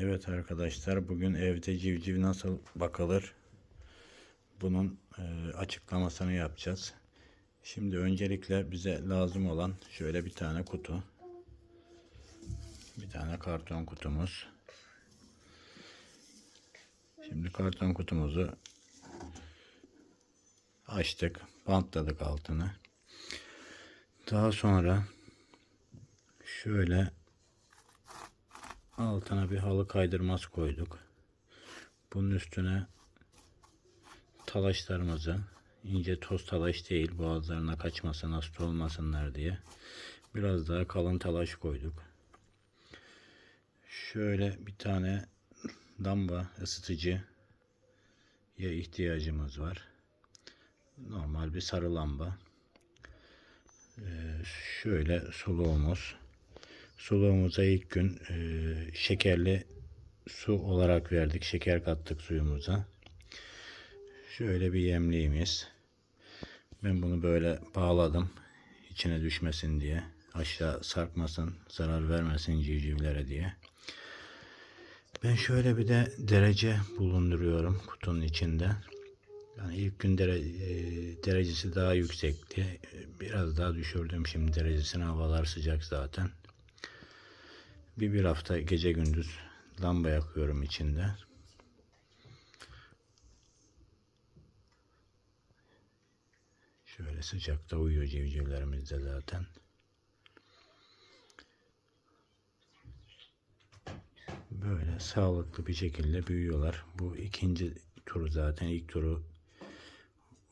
Evet arkadaşlar bugün evde civciv nasıl bakılır bunun e, açıklamasını yapacağız. Şimdi öncelikle bize lazım olan şöyle bir tane kutu. Bir tane karton kutumuz. Şimdi karton kutumuzu açtık, bantladık altını. Daha sonra şöyle altına bir halı kaydırmaz koyduk. Bunun üstüne talaşlarımızı ince toz talaş değil boğazlarına kaçmasın hasta olmasınlar diye biraz daha kalın talaş koyduk. Şöyle bir tane lamba ısıtıcı ya ihtiyacımız var. Normal bir sarı lamba. Ee, şöyle suluğumuz. Suluğumuza ilk gün e, şekerli su olarak verdik. Şeker kattık suyumuza. Şöyle bir yemliğimiz. Ben bunu böyle bağladım. içine düşmesin diye. Aşağı sarkmasın, zarar vermesin civcivlere diye. Ben şöyle bir de derece bulunduruyorum kutunun içinde. Yani ilk gün dere, e, derecesi daha yüksekti. Biraz daha düşürdüm şimdi derecesini. Havalar sıcak zaten. Bir bir hafta gece gündüz lamba yakıyorum içinde. Şöyle sıcakta uyuyor civcivlerimiz de zaten. Böyle sağlıklı bir şekilde büyüyorlar. Bu ikinci turu zaten ilk turu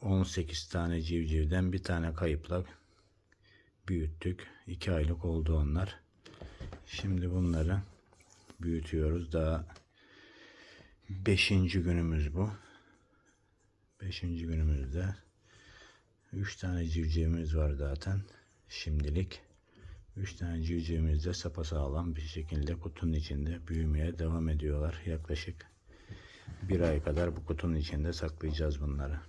18 tane civcivden bir tane kayıpla büyüttük. 2 aylık oldu onlar. Şimdi bunları büyütüyoruz. Daha 5. günümüz bu. 5. günümüzde 3 tane civcivimiz var zaten şimdilik. 3 tane civcivimiz de sapasağlam bir şekilde kutunun içinde büyümeye devam ediyorlar. Yaklaşık bir ay kadar bu kutunun içinde saklayacağız bunları.